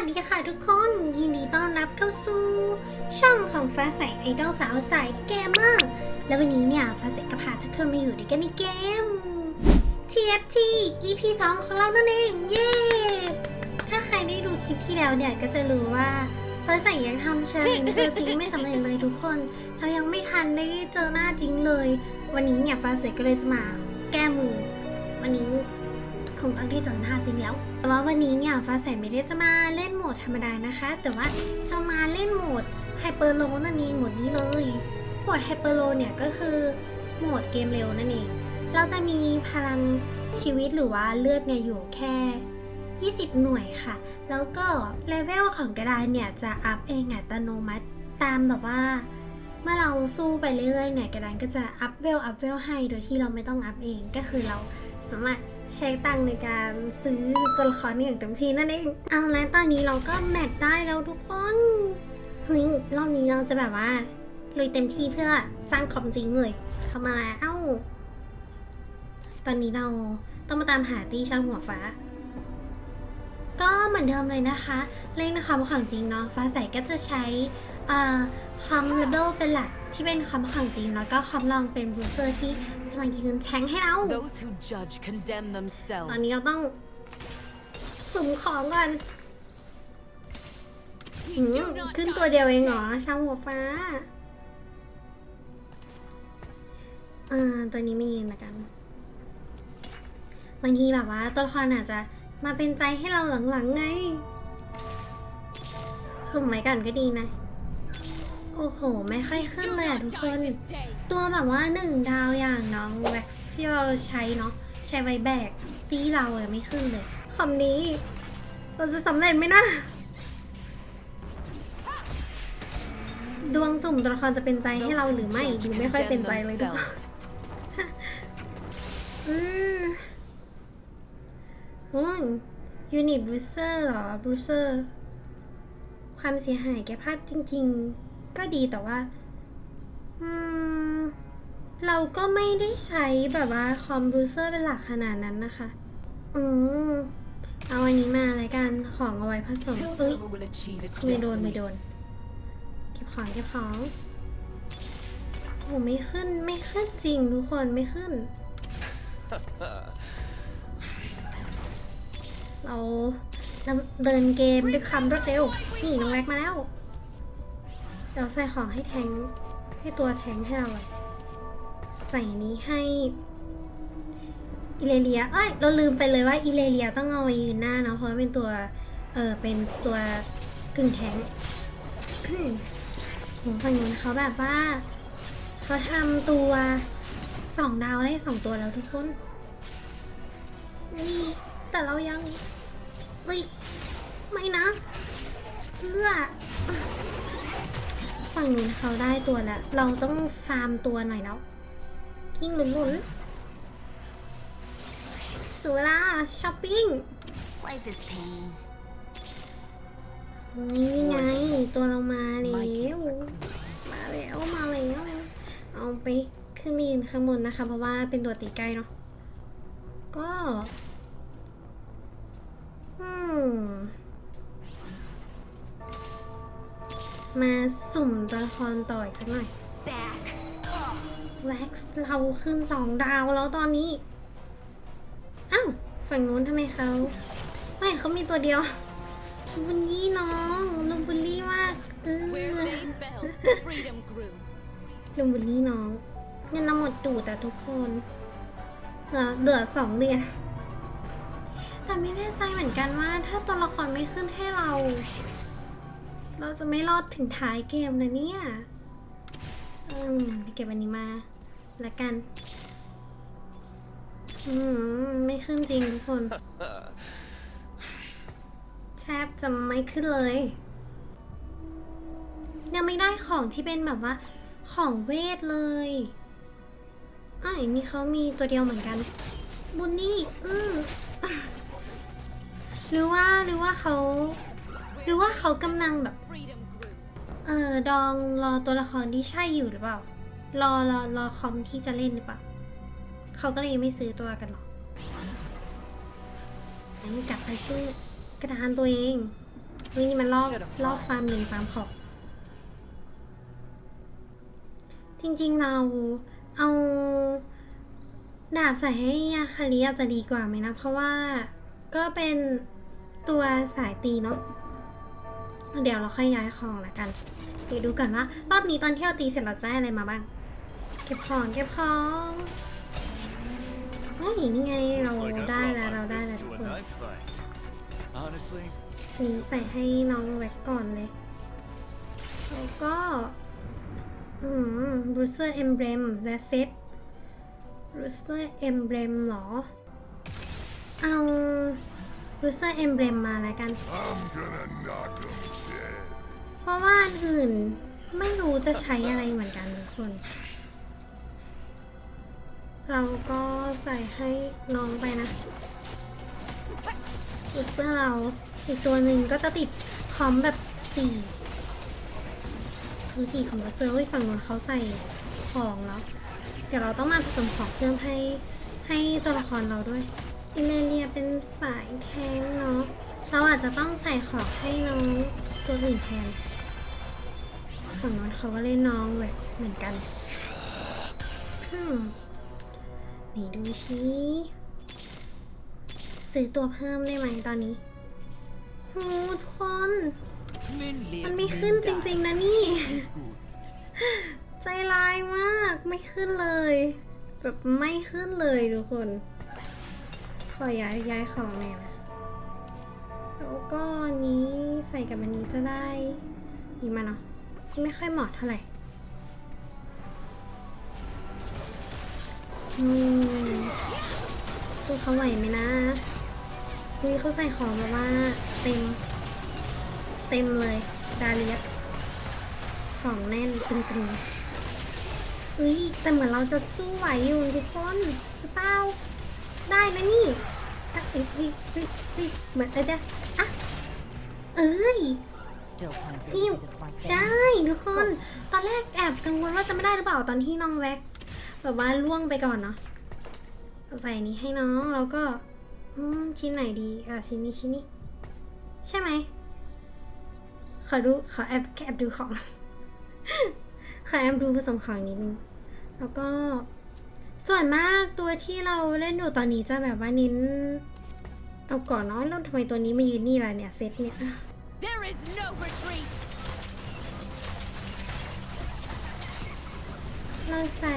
วัสดีค่ะทุกคน ยินดีต้อนรับเข้าสู่ ช่องของฟ้าใสไอดอลสาวสายเกมเมอร์ และวันนี้เนี่ย ฟ้าใสก็พาทุกคนมาอยู่ด้วยกันในเกม TFT EP 2 ของเรานั่นเอง เย้ ถ้าใครได้ดูคลิปที่แล้วเนี่ย ก็จะรู้ว่า ฟ้าใสยังทำเชลเลนเจอจริงไม่สำเร็จเลยทุกคน เรายังไม่ทันได้เจอหน้าจริงเลย วันนี้เนี่ยฟ้าใสก็เลยจะมาแก้มือ วันนี้ คงต้องได้เจอหน้าจริงแล้ว แต่ว่าวันนี้เนี่ยฟ้าใสไม่ได้จะมาเล่นโหมดธรรมดานะคะ แต่ว่าจะมาเล่นโหมดไฮเปอร์โลนั่นเองโหมดนี้เลยโหมดไฮเปอร์โลเนี่ยก็คือโหมดเกมเร็วนั่นเอง เราจะมีพลังชีวิตหรือว่าเลือดเนี่ยอยู่แค่ 20 หน่วยค่ะ แล้วก็เลเวลของกระดานเนี่ยจะอัพเองอัตโนมัติตามแบบว่าเมื่อเราสู้ไปเรื่อยๆเนี่ยกระดานก็จะอัพเวลอัพเวลให้โดยที่เราไม่ต้องอัพเองก็คือเราสามารถ ใช้ตังในการซื้อตัวละครอย่างเต็มที่นั่นเองเอาแล้วตอนนี้เราก็แมทได้แล้วทุกคนเฮ้ยรอบนี้เราจะแบบว่าลุยเต็มที่เพื่อสร้างคอมจริงเลยเข้ามาแล้วตอนนี้เราต้องมาตามหาตีช่างหัวฟ้า ก็เหมือนเดิมเลยนะคะ เล่นะคอมของจริงเนาะฟ้าใสก็จะใช้ อ่าคอมเลเบลเป็นหลักที่เป็นคอมของจริง แล้วก็คอมลองเป็นบรูเซอร์ที่จะมายืนแชงให้เรา Those who judge condemn ตอน themselves. นี้เราต้องสุ่มของก่อนอืมขึ้นตัวเดียวเองเหรอช่างหัวฟ้าอ่าตัวนี้ไม่ยืนละกันบางทีแบบว่าตัวละครอาจจะมาเป็นใจให้เราหลังๆไง สุ่มไว้ก่อนก็ดีนะ โอ้โห ไม่ค่อยขึ้นเลยอะทุกคน ตัวแบบว่าหนึ่งดาวอย่างน้องแว็กซ์ที่เราใช้เนาะใช้ไว้แบกตีเราเลยไม่ขึ้นเลยคำนี้ เราจะสำเร็จไหมนะ ดวงสุ่มตัวละครจะเป็นใจให้ Those เรา who หรือไม่ judge ดูไม่ค่อยเป็นใจ condemn เลยทุกคน themselves. อืมอืมยูนิตบรูเซอร์เหรอบรูเซอร์ความเสียหายแก่ภาพจริง ๆ ก็ดีแต่ว่า อืม เราก็ไม่ได้ใช้แบบว่าคอมบรูเซอร์เป็นหลักขนาดนั้นนะคะ อืม เอาอันนี้มาอะไรกัน ของเอาไว้ผสมเอ้ย ไม่โดนไม่โดน เก็บของเก็บของโอ้ไม่ขึ้นไม่ขึ้นจริงทุกคนไม่ขึ้น เราเดินเกมด้วยความรวดเร็ว นี่น้องแร็กมาแล้ว เดี๋ยวใส่ของให้แทงให้ตัวแทงให้เราใส่นี้ให้อิเลเลียเอ้ยเราลืมไปเลยว่าอิเลเลียต้องเอาไว้ยืนหน้าเนาะเพราะว่าเป็นตัว เออเป็นตัวกึ่งแทงค์โหฝั่งนู้นเขาแบบว่าเขาทำตัวสองดาวได้สองตัวแล้วทุกคนนี่แต่เรายังเฮ้ยไม่นะเพื่อ ฝั่งนู้นเขาได้ตัวแล้ว เราต้องฟาร์มตัวหน่อยแล้วกิ้งหลุนๆสุราช้อปปิ้ง Life is pain. เฮ้ยนี่ไง ตัวเรามาแล้ว My kids are มาแล้วมาแล้วเอาไปขึ้นมายืนข้างบนนะคะ เพราะว่าเป็นตัวตีใกล้เนาะก็ อืม มาสุ่มตัวละครต่ออีกสักหน่อย Back. แว็กซ์เราขึ้นสองดาวแล้วตอนนี้ อ้าวฝั่งนู้นทำไมเขาไม่เขามีตัวเดียวบุลลี่น้องลุงบุลลี่มากเอ Where อ fame fell, freedom grew. ลุงบุลลี่น้องเงินเราหมดดูแต่ทุกคนเหลือเหลือสองเดือนแต่ไม่แน่ใจเหมือนกันว่าถ้าตัวละครไม่ขึ้นให้เรา เราจะไม่รอดถึงท้ายเกมนะเนี่ย อืมเก็บอันนี้มาละกัน อืม ไม่ขึ้นจริงทุกคน แทบจะไม่ขึ้นเลย ยังไม่ได้ของที่เป็นแบบว่า ของเวทเลยอ้าวอย่านี้เขามีตัวเดียวเหมือนกัน บุนนี่ อือหรือว่าหรือว่าเขา รือว่าเขากำลังแบบ Freedom grew. เออดองรอตัวละครที่ใช่อยู่หรือเปล่า รอรอรอคอมที่จะเล่นหรือเปล่า เขาก็เลยไม่ซื้อตัวกันหรอกอันนี้กลับไปที่กระดานตัวเองเฮ้ยนี่มันลอกลอกฟาร์มลิงฟาร์มขอบจริงๆเราเอาดาบใส่ให้ยาคาริอาจจะดีกว่าไหมนะ เพราะว่าก็เป็นตัวสายตีเนาะ เดี๋ยวเราค่อยย้ายของละกัน เดี๋ยวดูก่อนว่า รอบนี้ตอนที่เราตีเสร็จเราจะได้อะไรมาบ้าง เก็บของเก็บของเฮ้ยนี่ไงเรา Looks like I ได้ brought แล้ว my เราได้แล้ว fist ทุก to ค a น knife fight. Honestly, นี้ใส่ให้น้องแว็กก่อนเลย แล้วก็ อืมบรูเซอร์เอมเบรมและเซตบรูเซอร์เอมเบรมหรอ เอาบรูเซอร์เอมเบรมมาแล้วกัน ราะว่าอันอื่นไม่รู้จะใช้อะไรเหมือนกันทุกคน เราก็ใส่ให้น้องไปนะบูสเตอร์เราอีกตัวหนึ่งก็จะติดคอมแบบสี่คอมสี่ของเตอร์เฮ้ฝั่งนู้นเขาใส่ของแล้วเดี๋ยวเราต้องมาผสมของเพิ่มให้ให้ตัวละครเราด้วยอิเลเลียเป็นสายแทงเนาะเราอาจจะต้องใส่ของให้น้องตัวอื่นแทน ฝั่งนั้นเขาก็เล่นน้องแบบเหมือนกันอืมนี่ดูชิซื้อตัวเพิ่มได้ไหมตอนนี้โหทุกคน มันไม่ขึ้นจริงๆนะนี่ ใจร้ายมากไม่ขึ้นเลย แบบไม่ขึ้นเลยทุกคน ขอย้ายย้ายของหน่อยนะแล้วก็อันนี้ใส่กับอันนี้จะได้ นี่มาเนาะ ไม่ค่อยเหมาะเท่าไหร่สู้เขาไหวไหมนะคุยเขาใส่ของแบบว่าเต็ม เต็มเลย ดาเลียสของแน่นตึงๆเอ้ยแต่เหมือนเราจะสู้ไหวอยู่ทุกคนหรือเปล่าได้นะนี่อะเอ้ยเฮ้ยเฮ้ยเหมือนเอ้ยเดี๋ยอะเอ้ย Still time for อิ you ว to do this right ได้ thing. ทุกคน ตอนแรกแอบกังวลว่าจะไม่ได้หรือเปล่าตอนที่น้องแว็กซ์แบบว่าล่วงไปก่อนเนาะเอาใส่อันนี้ให้น้องแล้วก็อืมชิ้นไหนดีอะชิ้นนี้ชิ้นนี้ ใช่ไหมขอดูขอแอบแอบดูของขอแอบดูผสมของนิดนึงแล้วก็ส่วนมากตัวที่เราเล่นอยู่ตอนนี้จะแบบว่าเน้น เอาก่อนเนาะแล้วทำไมตัวนี้มายืนนี่ล่ะเนี่ยเซตเนี่ย There is no retreat. เราใส่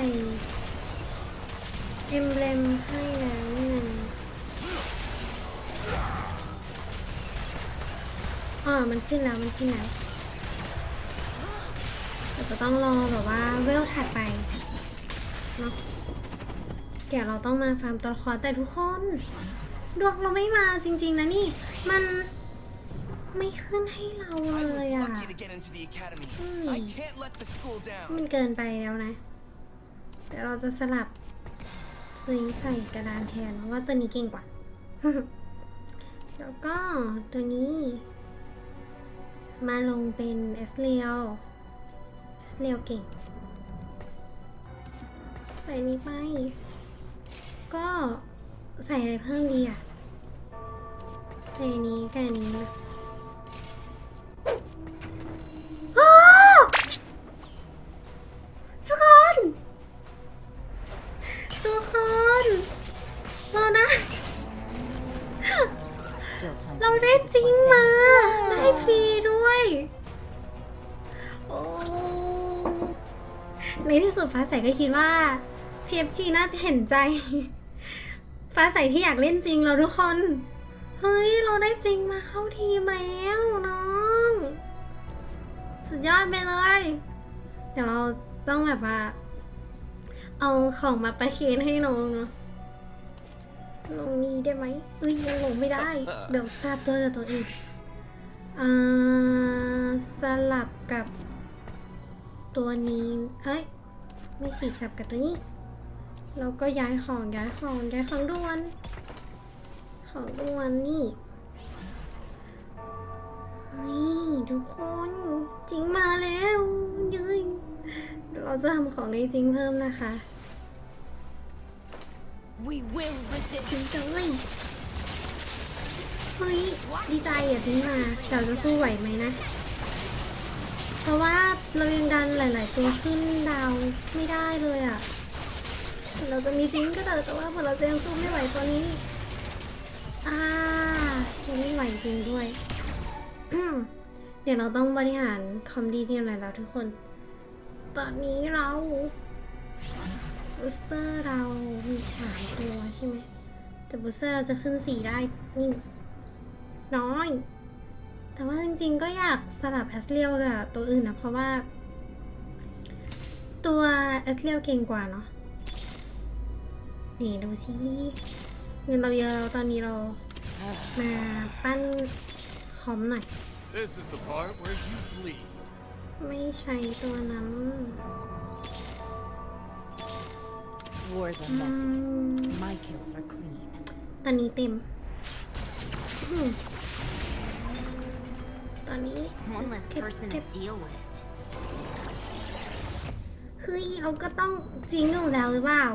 เอมเบลมให้แล้วนี่นะอ๋อมันขึ้นแล้ว มันขึ้นแล้วเราจะต้องรอแบบว่าเวลถัดไปเนาะเดี๋ยวเราต้องมาฟาร์มตัวละครแต่ทุกคน ดวงเราไม่มาจริง ๆ นะนี่ มัน ไม่ขึ้นให้เรา I เลย was อะ lucky to get into the academy. Hmm. I can't let the school down. มันเกินไปแล้วนะเดี๋ยวเราจะสลับซื้อใส่กระดานแทนเพราะว่าตัวนี้เก่งกว่า แล้วก็ตัวนี้ มาลงเป็นเอสเลียวเอสเลียวเก่ง ใส่นี้ไป ก็ใส่อะไรเพิ่มดีอะ ใส่อันนี้กับอัน ฟ้าใสก็คิดว่า TFG น่าจะเห็นใจ ฟ้าใสที่อยากเล่นจริงเราทุกคน เฮ้ย เราได้จริงมาเข้าทีมแล้วน้อง สุดยอดไปเลย เดี๋ยวเราต้องแบบว่า เอาของมาประเคนให้น้องเนาะลงนี้ได้ไหมเอ้ยยังลงไม่ได้ เดี๋ยวทราบตัวจากตัวอื่นอ่าสลับกับตัวนี้ เฮ้ย ม่สีสลับกับตัวนี้ เราก็ย้ายของย้ายของย้ายของด่วน ของด่วนนี่เฮ้ยทุกคนจริงมาแล้วยืยเดี๋ยวเราจะทำของในจริงเพิ่มนะคะ We will resist. จริงจังเลยฮ้ยดีใจอะทิ้งมาเราจะสู้ไหวไหมนะ เพราะว่าเรายังดันหลาย ๆ ตัวขึ้นดาวไม่ได้เลยอะ เราจะมีจริงก็เถอะแต่ว่าพอเราจะยังสู้ไม่ไหวตอนนี้ อ่ายังไม่ไหวจริงด้วย เดี๋ยวเราต้องบริหารคอมดีเนียหน่อยแล้วทุกคน ตอนนี้เราบูสเตอร์เรามีสามตัวใช่ไหมแต่บูสเตอร์เราจะขึ้นสี่ได้นี่น้อย แต่ว่าจริงๆก็อยากสลับแอสเรียลกับตัวอื่นนะเพราะว่า ตัวแอสเรียลเก่งกว่าเนาะนี่ดูสิเงินเราเยอะตอนนี้เรามาปั้นคอมหน่อย This is the part where you bleed. ไม่ใช่ตัวนั้น Wars อื are messy. ม My kills are clean. ตอนนี้เต็ม อืมตอนนี้ One less Get- person get- to deal with. เฮ้ยเราก็ต้องจริงอยู่แล้วหรือเปล่า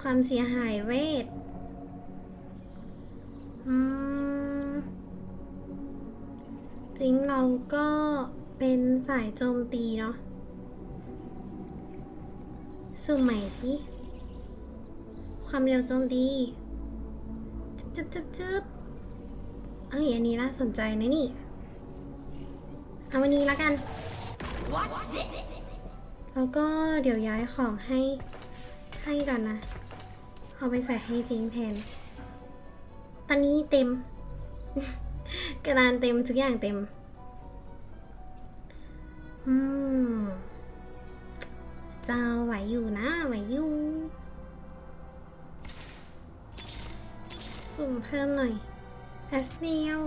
ความเสียหายเวทอืมจริงเราก็เป็นสายโจมตีเนาะสุ่มใหม่ที่ความเร็วโจมตีจึ๊บจึ๊บจึ๊บเอ้ยอันนี้น่าสนใจนะนี่ เอาวันนี้และกัน แล้วก็เดี๋ยวย้ายของให้ให้ก่อนนะ เอาไปใส่ให้จริงแทน ตอนนี้เต็ม กระดานเต็มทุกอย่างเต็ม อืมจะไหวอยู่นะ ไหวอยู่ สุ่มเพิ่มหน่อยแอสเนียล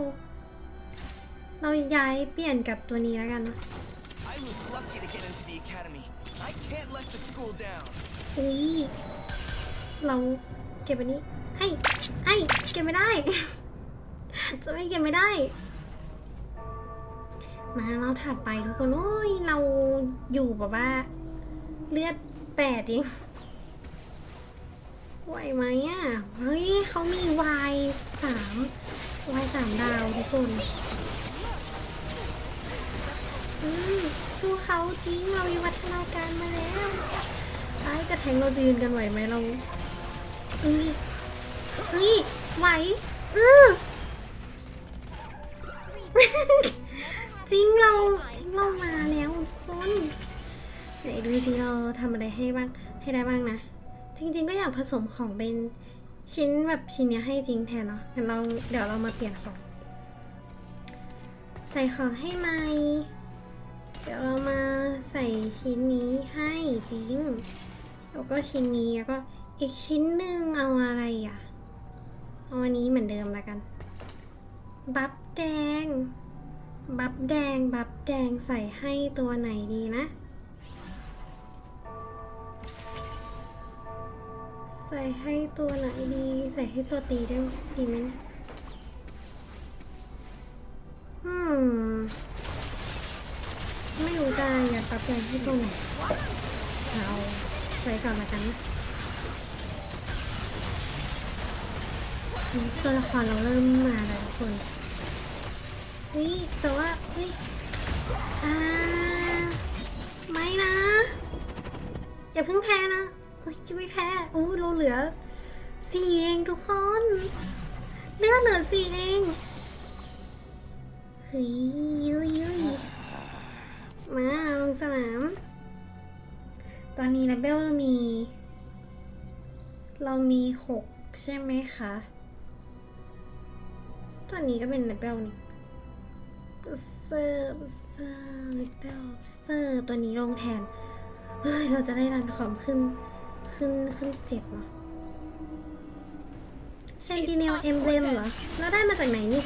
เราย้ายเปลี่ยนกับตัวนี้แล้วกันเนอะ I was lucky to get into the academy. I can't let the school down. อุ้ยเราเก็บอันนี้ไอ้ไอ้เก็บไม่ได้ จะไม่เก็บไม่ได้ มาเราถัดไปทุกคนโอ้ยเราอยู่แบบว่า เลือดแปดเองไหวไหมอะเฮ้ยเขามีวายสามวายสามดาวทุกคน อืมสู้เขาจริงเรามีวัฒนาการมาแล้วไอ้กระแทงเราจะยืนกันไหวไหมเราเอ้ยเอ้ยไหวเออจริงเราจริงเรามาแล้วทุกคนไหนดูสิเราทำอะไรให้บ้างให้ได้บ้างนะ จริง ๆ ก็อยากผสมของเป็นชิ้นแบบชิ้นเนี้ยให้จริงแทนเนาะงั้นเราเดี๋ยวเรามาเปลี่ยนของ ใส่ของให้ไหม เดี๋ยวเรามาใส่ชิ้นนี้ให้จริงแล้วก็ชิ้นนี้แล้วก็อีกชิ้นหนึ่งเอาอะไรอะเอาอันนี้เหมือนเดิมแล้วกัน บับแดง บับแดง บับแดงใส่ให้ตัวไหนดีนะ ใส่ให้ตัวไหนดี ใส่ให้ตัวตีได้ดีไหมอืม ไม่รู้จะอยากปรับแปลงที่ตรงไหนเอาไว้ก่อนละกันนะตัวละครเราเริ่มมาแล้วทุกคนเฮ้ยแต่ว่าเฮ้ยอ่าไม่นะ อย่าเพิ่งแพ้นะเฮ้ยไม่แพ้อู้เราเหลือสี่เองทุกคนเลือดเหลือสี่เองเฮ้ยยุยยุย มาลงสนาม ตอนนี้เลเบลเรามี เรามีหกใช่ไหมคะตัวนี้ก็เป็นเลเบลนี่เซอร์เซอร์เลเบลเซอร์ตัวนี้ลงแทน เฮ้ย เราจะได้รันคอมขึ้น ขึ้น ขึ้นเจ็ดเหรอเซนติเนลเอมเบลมเหรอ เราได้มาจากไหนนี่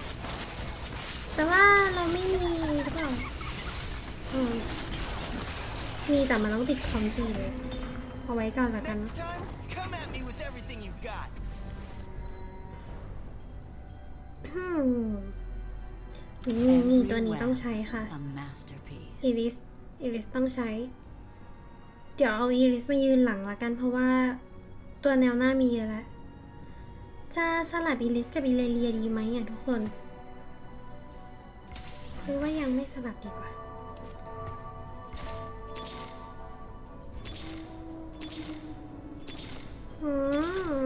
แต่ว่าเราไม่มีหรือเปล่า อืมมีแต่มันต้องติดคอมจีเลยเอาไว้ก่อนละกัน Next time, come at me with everything you've got. อืมนี่นี่ตัวนี้ต้องใช้ค่ะ A masterpiece. อีลิสอีลิสต้องใช้ เดี๋ยวเอาอีลิสมายืนหลังละกันเพราะว่า ตัวแนวหน้ามีเยอะแล้ว จะสลับอีลิสกับอีเลเลียดีไหมอะทุกคนหรือว่ายังไม่สลับดีกว่า อืม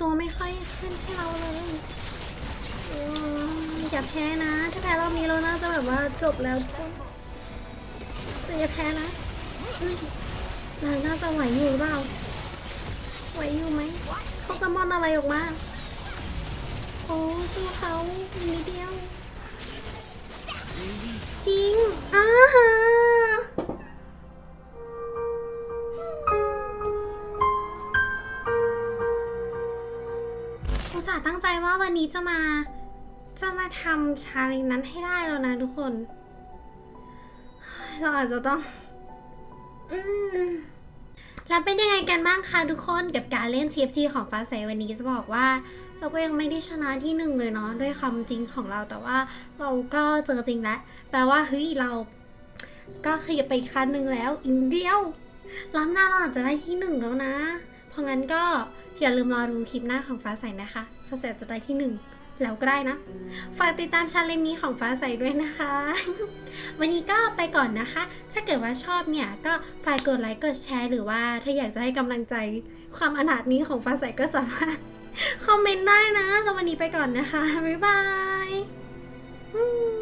ตัวไม่ค่อยขึ้นให้เราเลยอืมอย่าแพ้นะ ถ้าแพ้รอบนี้เราน่าจะแบบว่าจบแล้วทุกคนแต่อย่าแพ้นะเราน่าจะไหวอยู่เปล่าไหวอยู่ไหมเขาจะมอนอะไรออกมา โอ้สู้เขาอีกนิ วันนี้จะมา จะมาทำชาเลนจ์นั้นให้ได้แล้วนะทุกคน เราอาจจะต้อง อืมแล้วเป็นยังไงกันบ้างคะทุกคนกับการเล่น TFT ของฟ้าใสวันนี้จะบอกว่า เราก็ยังไม่ได้ชนะที่หนึ่งเลยเนาะด้วยความจริงของเราแต่ว่าเราก็เจอจริงแล้วแปลว่าเฮ้ยเรา ก็ขยับไปอีกขั้นหนึ่งแล้วอีกเดียวรอบหน้าเราอาจจะได้ที่หนึ่งแล้วนะ เพราะงั้นก็ อย่าลืมรอดูคลิปหน้าของฟ้าใสนะคะ ฟ้าใสจะได้ที่หนึ่งแล้วก็ได้นะ ฝากติดตามชาเลนจ์นี้ของฟ้าใสด้วยนะคะ วันนี้ก็ไปก่อนนะคะ ถ้าเกิดว่าชอบเนี่ย ก็ฝากกดไลค์ กดแชร์ หรือว่าถ้าอยากจะให้กำลังใจความอนาถนี้ของฟ้าใสก็สามารถคอมเมนต์ได้นะ แล้ววันนี้ไปก่อนนะคะ บ๊ายบายอืม